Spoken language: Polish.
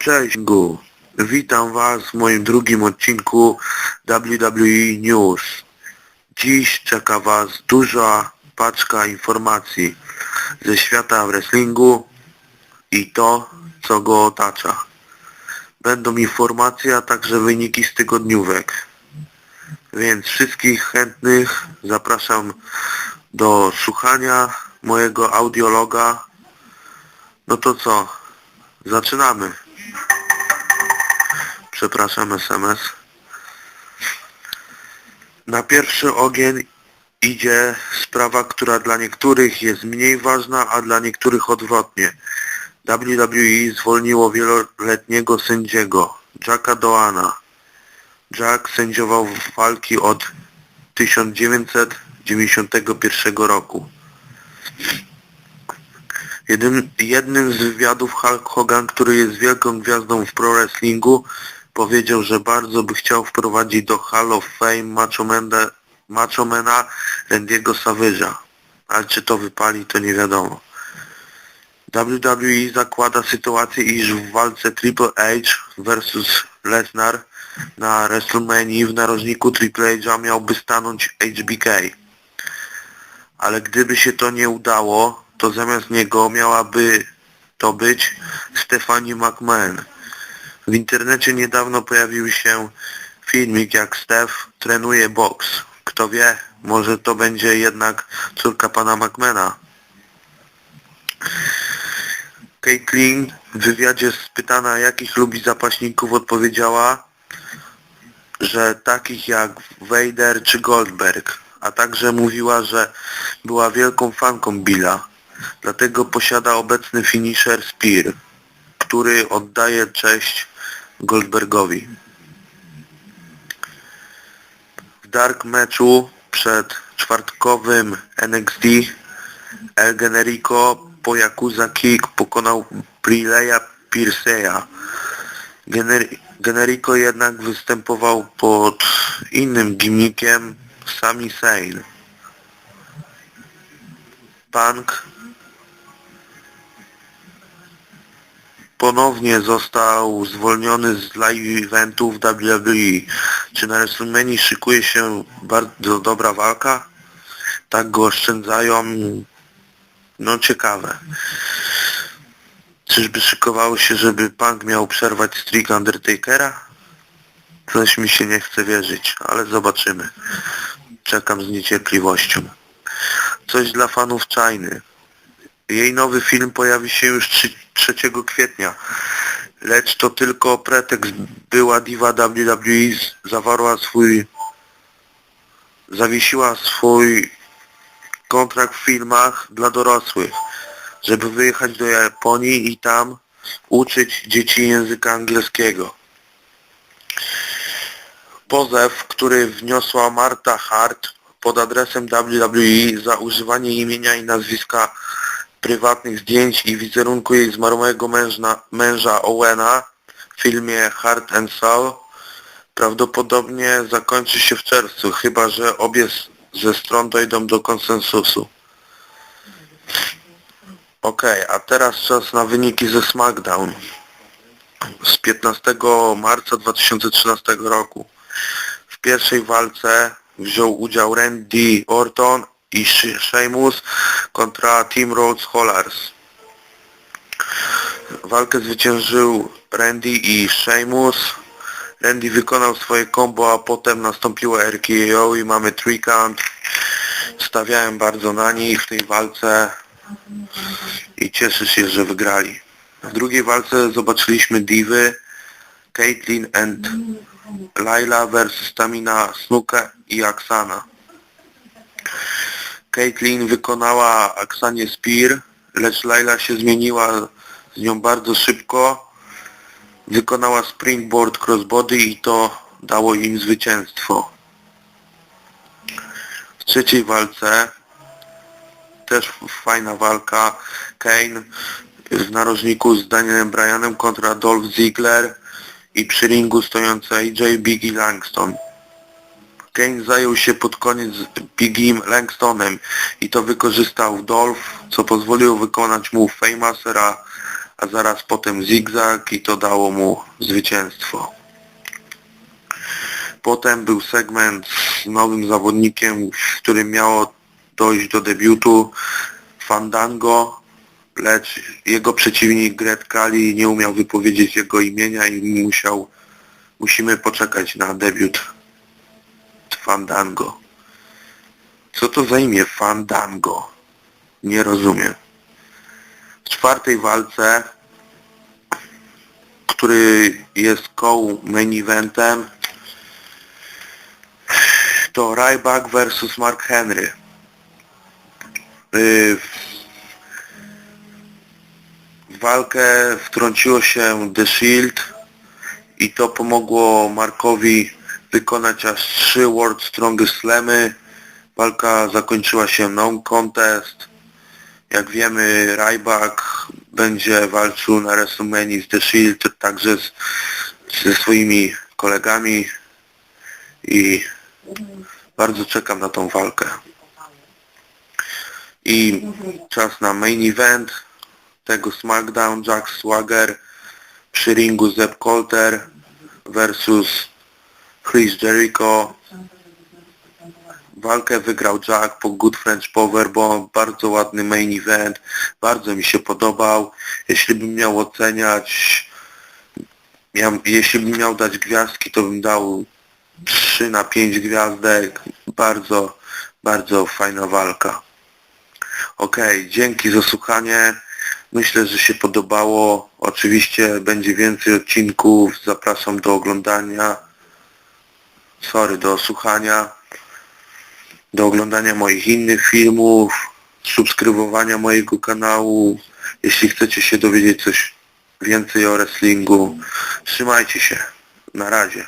Cześć Gu. Witam Was w moim drugim odcinku WWE News. Dziś czeka Was duża paczka informacji ze świata wrestlingu i to, co go otacza. Będą informacje, a także wyniki z tygodniówek. Więc wszystkich chętnych zapraszam do słuchania mojego audiologa. No to co? Zaczynamy. Przepraszam, SMS. Na pierwszy ogień idzie sprawa, która dla niektórych jest mniej ważna, a dla niektórych odwrotnie. WWE zwolniło wieloletniego sędziego, Jacka Doana. Jack sędziował walki od 1991 roku. Jednym, jednym z wywiadów Hulk Hogan, który jest wielką gwiazdą w pro wrestlingu, powiedział, że bardzo by chciał wprowadzić do Hall of Fame Machomana, Machomana Randy'ego Savage'a. Ale czy to wypali, to nie wiadomo. WWE zakłada sytuację, iż w walce Triple H versus Lesnar na WrestleMania w narożniku Triple H'a miałby stanąć HBK. Ale gdyby się to nie udało, to zamiast niego miałaby to być Stephanie McMahon. W internecie niedawno pojawił się filmik jak Steph trenuje boks. Kto wie, może to będzie jednak córka pana McMahona. Caitlyn w wywiadzie spytana jakich lubi zapaśników odpowiedziała, że takich jak Vader czy Goldberg, a także mówiła, że była wielką fanką Billa. Dlatego posiada obecny finisher Spear, który oddaje cześć Goldbergowi. W dark meczu przed czwartkowym NXT El Generico po Yakuza Kick pokonał Brileya Pierce'a. Gener- Generico jednak występował pod innym gimmikiem Sami Zayn. Punk ponownie został zwolniony z live eventów WWE. Czy na WrestleMania szykuje się bardzo dobra walka? Tak go oszczędzają? No ciekawe. Czyżby szykowało się, żeby Punk miał przerwać streak Undertakera? Coś mi się nie chce wierzyć, ale zobaczymy. Czekam z niecierpliwością. Coś dla fanów Chiny. Jej nowy film pojawi się już 3, 3 kwietnia. Lecz to tylko pretekst. Była diwa WWE zawarła swój zawiesiła swój kontrakt w filmach dla dorosłych, żeby wyjechać do Japonii i tam uczyć dzieci języka angielskiego. Pozew, który wniosła Marta Hart pod adresem WWE za używanie imienia i nazwiska prywatnych zdjęć i wizerunku jej zmarłego mężna, męża Owena w filmie Heart and Soul prawdopodobnie zakończy się w czerwcu, chyba że obie ze stron dojdą do konsensusu. Okej, a teraz czas na wyniki ze SmackDown z 15 marca 2013 roku. W pierwszej walce wziął udział Randy Orton i Sh- Sheamus kontra Team Rhodes Hollars. Walkę zwyciężył Randy i Sheamus. Randy wykonał swoje combo, a potem nastąpiło RKO i mamy three count. Stawiałem bardzo na nich w tej walce i cieszę się, że wygrali. W drugiej walce zobaczyliśmy Divy, Caitlyn and Laila versus Tamina Snuka i Aksana. Caitlyn wykonała Aksanie Spear, lecz Laila się zmieniła z nią bardzo szybko. Wykonała springboard crossbody i to dało im zwycięstwo. W trzeciej walce też fajna walka. Kane w narożniku z Danielem Bryanem kontra Dolph Ziggler i przy ringu stojący AJ Biggie Langston. Kane zajął się pod koniec Bigim Langstonem i to wykorzystał Dolph, co pozwoliło wykonać mu Fameasera, a zaraz potem zigzag i to dało mu zwycięstwo. Potem był segment z nowym zawodnikiem, w którym miało dojść do debiutu Fandango, lecz jego przeciwnik Gret Kali nie umiał wypowiedzieć jego imienia i musiał, musimy poczekać na debiut Fandango. Co to za imię Fandango? Nie rozumiem. W czwartej walce, który jest koł main eventem, to Ryback versus Mark Henry. W walkę wtrąciło się The Shield i to pomogło Markowi wykonać aż trzy World Strongest Slamy. Walka zakończyła się no contest. Jak wiemy Ryback będzie walczył na WrestleMania z The Shield także z, ze swoimi kolegami i bardzo czekam na tą walkę. I czas na main event tego SmackDown Jack Swagger przy ringu Zeb Colter versus Chris Jericho. Walkę wygrał Jack po Good French Power, bo bardzo ładny main event, bardzo mi się podobał. Jeśli bym miał oceniać, miał, jeśli bym miał dać gwiazdki, to bym dał 3 na 5 gwiazdek. Bardzo, bardzo fajna walka. Okej, dzięki za słuchanie. Myślę, że się podobało. Oczywiście będzie więcej odcinków. Zapraszam do oglądania. Sorry, do słuchania. Do oglądania moich innych filmów. Subskrybowania mojego kanału. Jeśli chcecie się dowiedzieć coś więcej o wrestlingu. Trzymajcie się. Na razie.